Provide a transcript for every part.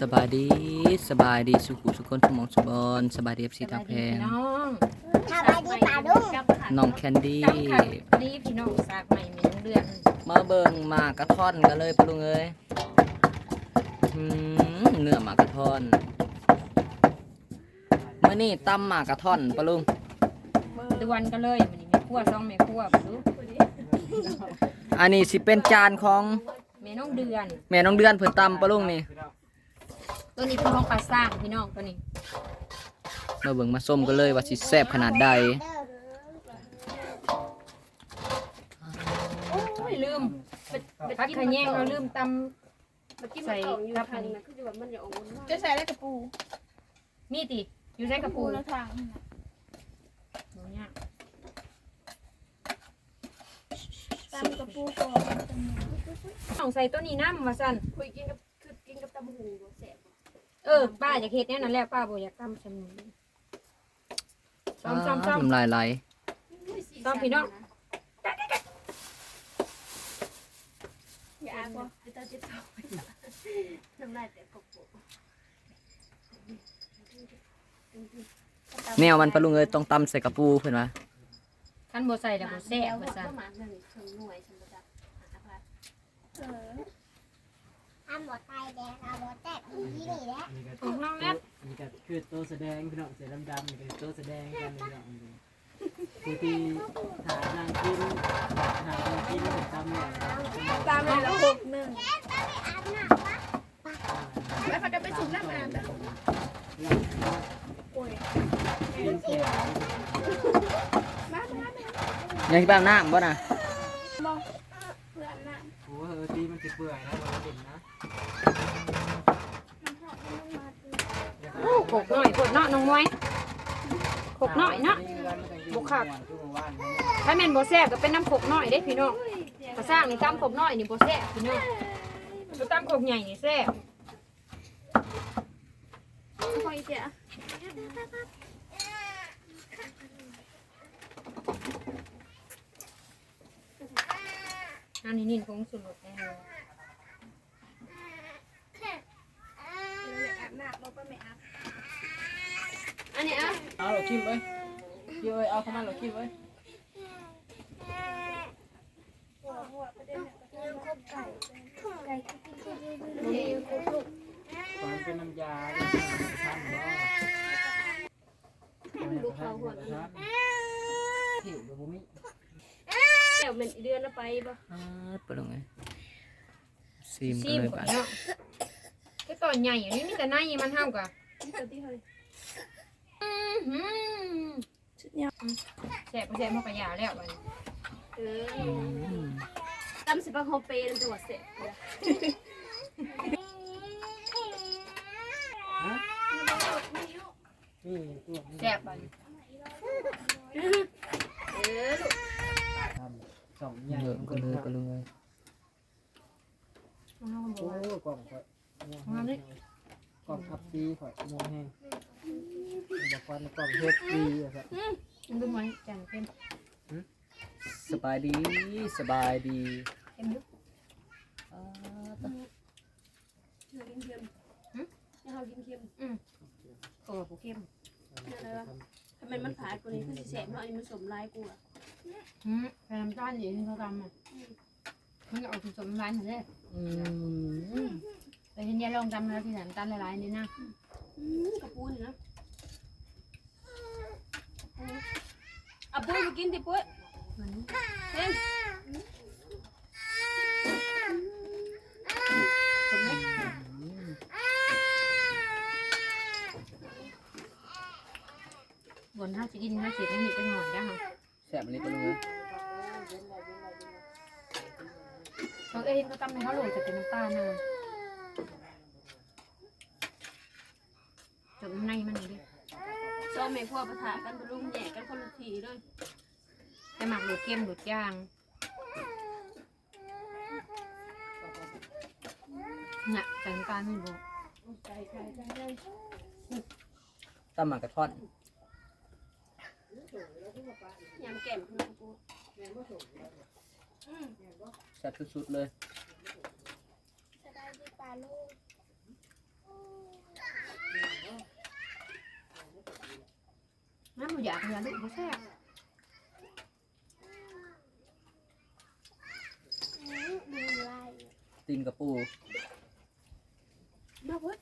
สบายดีสบายดีสุขุสุคนทุกหมองสุบอนสบายดีเอฟซีทางแพงน้องสบายดีป่าดุ้งน้องแคนดี้จำค่ะรีพี่น้องสากใหม่มีน้องเดือนมาเบิ่งหมากกระท่อนกันเลยปะลุงเอ้ยอืมเนื้อหมากกระท่อนมื้อนี้ตำหมากกระท่อนปะลุงเดือนก็เลยมันนี่แม่ครัวซองแม่ครัวบ่รู้อันนี้สิเป็นจานของแม่น้องเดือนแม่น้องเดือนเพิ่นตำปะลุงนี่ ตัวนี้เป็นของปลาสร้างพี่น้องตัวนี้มาเบิ่งมาส้มกันเลยว่าสิแซ่บขนาดใดโอ้ยลืมพักขะแยงเราลืมตำใส่กับอันนี้จะใส่อะไรกับปูมีติอยู่ใส่กระปูแล้วทางหนูเนี่ยตามกับปูก่อนต้องใส่ตัวนี้น้ำมาสั่นคุยกินกับคือกินกับตำหูแสบ เออป้าอยากเฮ็ดแน่นั่นแหละป้าบ่อยากตำสมุนซ้อมซ้อมซ้อมน้ำลายไหลซ้อมพี่น้องอย่าอ้างว่าไปตาติดต่อน้ำลายแต่กบปูแนวมันปะลุงเอ้ยต้องตำใส่กระปูเพิ่นว่าคันบ่ใส่แล้วบ่แซ่บว่าซั่นประ มาณหนึ่งถึงหน่วยฉันประจักษ์เอออันบดไทยแดงอาบดแตกอีนี่แหละนี่ก็ของน้องแนทนี่ก็คือโตวแสดงพี่น้องเสือดำๆนี่ก็คือโตวแสดงกันพี่น้องคือที่หานางกินหานางกินตามเนี่ยตามเลยละหกหนึ่งแล้วเขาจะไปสูบน้ำอาบโอ้ยกินเสร็จมามามายังสิไปอาบน้ำบ่นะ บอกเพื่อนน้ โอ้โหเออตีมันจะเปื่อยนะเราเห็นนะ โอ้โขกน้อยโขกเนาะน้อง มวยโขกน้อยเนาะบุกคักทุกวันถ้าแม่นบ่แซ่บก็เป็นน้ำโขกน้อยเด้พี่น้องภาษานี่ตำโขกน้อยนี่บ่แซ่บพี่น้องบ่ตำโขกใหญ่นี่แซ่บำคอยเจ้าอันนี้นี่คงสุดแน่อาบน้ำบอกไปไม่อาบอันนี้อะ เอาหรอคิมเอ้ยคิมเอ้ยเอาเข้ามาหรอคิมเอ้ยหัวหัวประเด็นเนี่ยก็คือไก่ไก่กินกินกินกินกินลูกตอนเป็นน้ำยาเนี่ยท่านบ่ลูกเขาหัวท่านที่บ่มีเดี๋ยวมันเดือนละไปบ่อ่าปะลุงเอ้ยซีมซีกันมเลยก่อบานดเนาะก็ตอนใหญ่อันนี้มีแต่ในมันเท่ากับ ตัวที่เฮ้ยแซ่บบ่แซ่บมันก็ยาแล้วบัดนี้เออตำสิบะโฮเปนจังหวัดเสร็จฮะนี่ตัวนี้แซ่บบัดนี้เออลูกทำสองใหญ่เยอะกันเลยปะลุงเอ้ยน้องๆบอกโอ้ว่ากล่องข่อยกล่องทับซีข่อยมองแห้ง บอกว่าในกล่องเฮ็ดซีอะครับมันเป็นไว้แจ่มเข้มสบายดีสบายดีเข้มอยู่อ่าต่อเรากินเค็มเรากินเค็มโอ้โหเข้มทำไมมันผาดกว่านี้คือสิแสบเนาะอันนี้มันสมลายกูอะอืมแต่น้ำตาลอยู่ที่เขาทำอะมันจะออกผสมน้ำตาลเถอะอืมไปเห็นยายลองทำแล้วที่น้ำตาลละลายนี่นะอืมกระปูนี่นะอะปุ้ยมา กินสิปุ้ยมันเฮ้ยสมไหมบนห้าจะกินห้าสิบไม่มีเป็นหน่อยได้ค่ะแซ่บเลยปะลุงเอ้ยเขาเอ้ยเขาตำในเขาโหลดจะเป็นน้ำตาลนะจบในมันนี่ดิซ้อมแม่ครัวปะทะกันบรุงแย่กันคนละทีเลย จะหมักหลุดเค็มหลุดย่างน่ะแสงน้ตาลนี่บอกตำหมักกระท้อนยำเก้มคุณคสุดๆเลยสดีป่าลูน้ำหมูอยาบเนื้ลูกเขาแซ่ ตีนกระปูมาเว้ย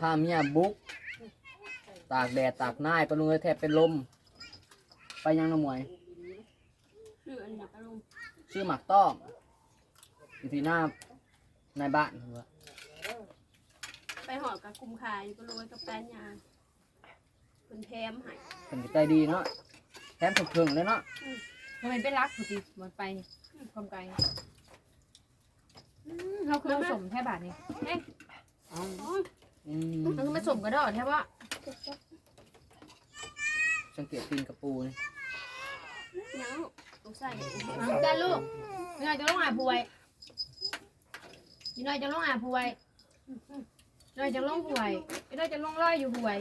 พาเมียบุก ตากแดดตากหน้ายปะลุงเอ้ยแทบเป็นลม ไปยังน้ำมวยคืออันนี้ปลาลุงชื่อหมักต้องอยู่ที่หน้าในบ้านเหรอไปหอดกับคุมขายอยู่ก็โรยกับแป้นยางเป็นแถมให้เป็นใจดีเนาะแถมถึงๆเลยเนาะ มันเป็นรักผู้ติมันไปนี่ความไกลอืมเรา คือผสมแค่บาทนี่เอ๊ะเอาอืมมันคือผสมกระดอแค่ว่าสังเกตตีนกระปูนี่ยังลูกใส่จ้าลูกยังไงจะลงหาป่วยยังไงจะลงหาป่วยยังไงจะลงป่วยยังไงจะลงร้อยอยู่ป่วย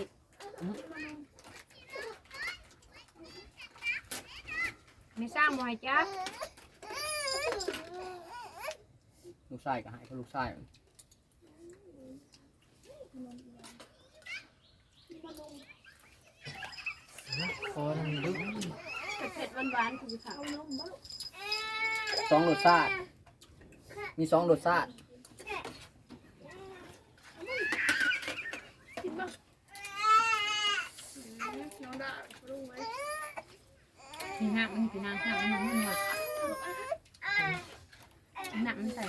ไม่สร้างบ่อยจ้า ลูกชายก็ให้เขาลูกชายคนลึกเผ็ดๆหวานๆคือค่ะสองรสชาติมีสองรสชาตินี่ฮะมันคือนางฮะมันมันมันหมด หนักมันใส่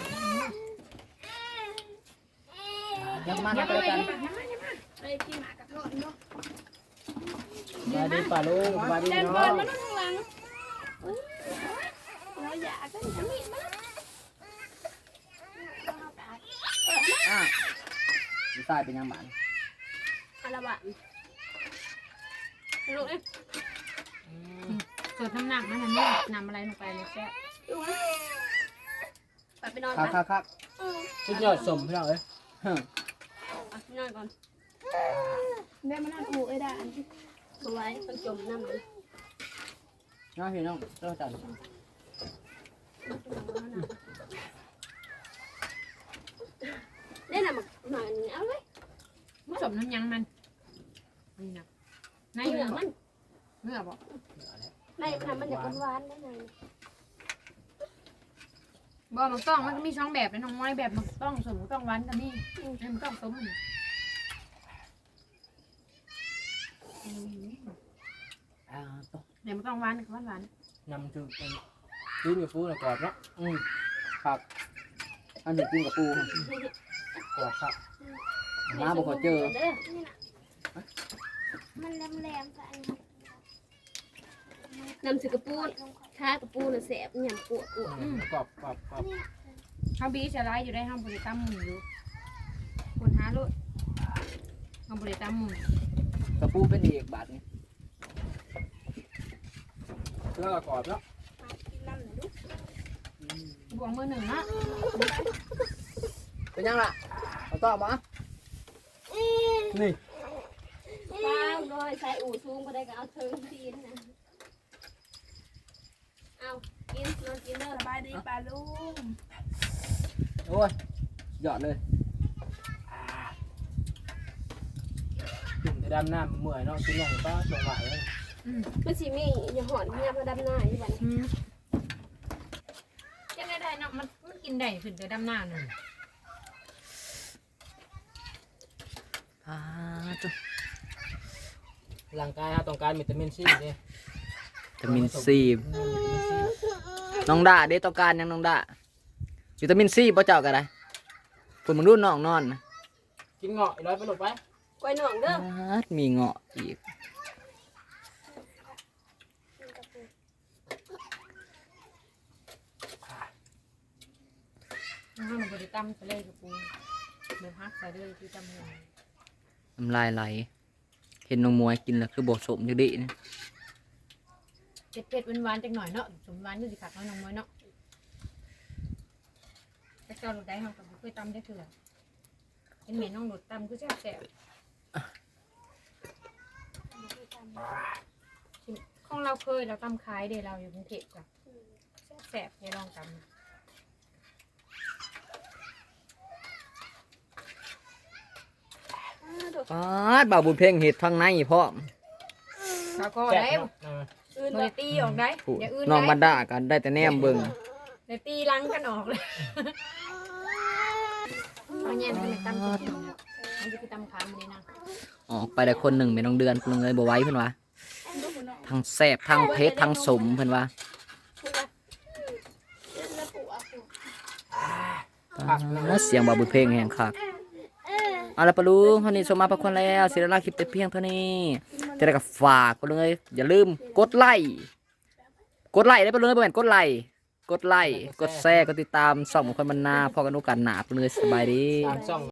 ยังมายันักไม่กันยังไม่ยังไม่ไอ้ที่หมากระทอนเนาะสบาดีป่าลูกสบาดีน้องอะลูกชายเป็นยังบ้านอะไรบ้างลูกเอ้ยสดน้ำหนักนะทันนี่นำอะไรลงไปเลยแซ่ ไปไปนอนคักไปคักคักสุดยอดสมพี่น้องเอ้ยฮึ่มไปนอนก่อนได้มานั่งอูไอ้ด่านสวยต้องจมน้ำเลยน้องพี่น้องเจ้าจันได้น่ะมันหน่อยเอาเลยผสมน้ำยังมัน นี่นะในเหเนื้ลือองมันเนื้อบอกในมันมันอยากหวานได้ไง บอกมันต้องมันก็มีช่องแบบเป็นน้องม้อยแบบมันต้องสมมันต้องหวานกับนี่มันต้องสมอ่าตกเดี๋ยวมันต้องหวานกับหวานหวานนำถึงเป็นตื้นกับฟูแล้วกรอบเนาะอืมครับ อันเด็กกินกับปูครับกรอบครับมาบอกว่าเจอเด้อมันแหลมๆใส่นำสือกระปูท้ากระปูน่ะแสบหยังปวดปวดอืมกรอบกรอบกรอบเขาบีจะไล่อยู่ได้ห้องบริกรรมหมุนอยู่คนหาลุห้องบริกรรมหมุนกระปูเป็นเอกบาทนี่แล้วก็กรอบเนาะบวงมือหนึ่งนะเป็นยังล่ะเอาต่อมานี่ว้าวโดยใส่อู่ซูงก็ได้ก็เอาเทิงทีนะเอา กินนอนกินเด้อสบายดีปลาลุงโอ้ยยอดเลยกินแต่ดำน้ำเมื่อยเนาะกินอย่างป้าสงไหวเลยอืมมันสิมีอย่าหอนเงียบมาดำหน้าอยู่บัดนี้อืมยังไงได้เนาะมันมันกินได้ขึ้นแต่ดำหน้าหนึ่งอ่าจ้ะร่างกายเราต้องการวิตามินซีเด้วิตามินซีอืมวิตามินซี น้องดาเด้ต้องการยังน้องดาวิตามินซีบ่เจ้าก็ได้คนมึงรุ่นน้องนอนนะกินเงาะอีกร้อยไปหลบไปกล้วยหนองเด้ออาดมีเงาะอีกห้องบริกรรมไปเลยกับปูเดี๋ยวฮักใส่เลยที่จำหัวน้ำลายไหล เห็นน้องมวยกินแล้วคือบ่สมจังดินะ เผ็ดเผ็ดหวานหวานๆจังหน่อยเนาะสมหวานอยู่สิขัดน้อยน้องมวยเนาะแต่เจ้าหลุดได้ห้องกับบุเคยตำได้คือเป็นเหม็นน้องหลุดตำคือแซ่บแซ่บของเราเคยเราตำขายเดี๋ยวเราอยู่กรุงเทพจ้ะแซ่บๆอย่าลองตำอ่าดูปาดบ่าวบุญเพ่งเห็ดทางในพร้อมขาก็แซ่บได้เนาะเอออื่นบ่ได้ตีออกได้ผู้อย่าอื่นน้องได้มาด่ากันได้แต่แนมเบิ่งได้ตีหลังกันออกเลยเอาแยมไปตำกินมันจะไปตำขามมันนี่นะออกไปได้คนหนึ่งไม่น้องเดือนปลุงเอ้ยบ่ไหว้เพิ่นว่าทั้งแซ่บทั้งเผ็ดทั้งสมเพิ่นว่าแล้วปู่อะปู่อ่าเสียงบ่าวบุญเพลงแห่งคักเอาละปะลุงเฮานี่สมมาพักคนแล้วสิได้ลาคลิปแต่เพียงเท่านี้ จะได้กับฝากปะลุงเอ้ยอย่าลืมกดไลค์กดไลค์ได้ไปเลุงเอ้ยบ่แม่นกดไลค์กดไลค์กดแชร์กดติดตามส่องของคนบรรณาพอกันโอกาสหน้าปะลุงเอ้ยสบายดี ตามช่อง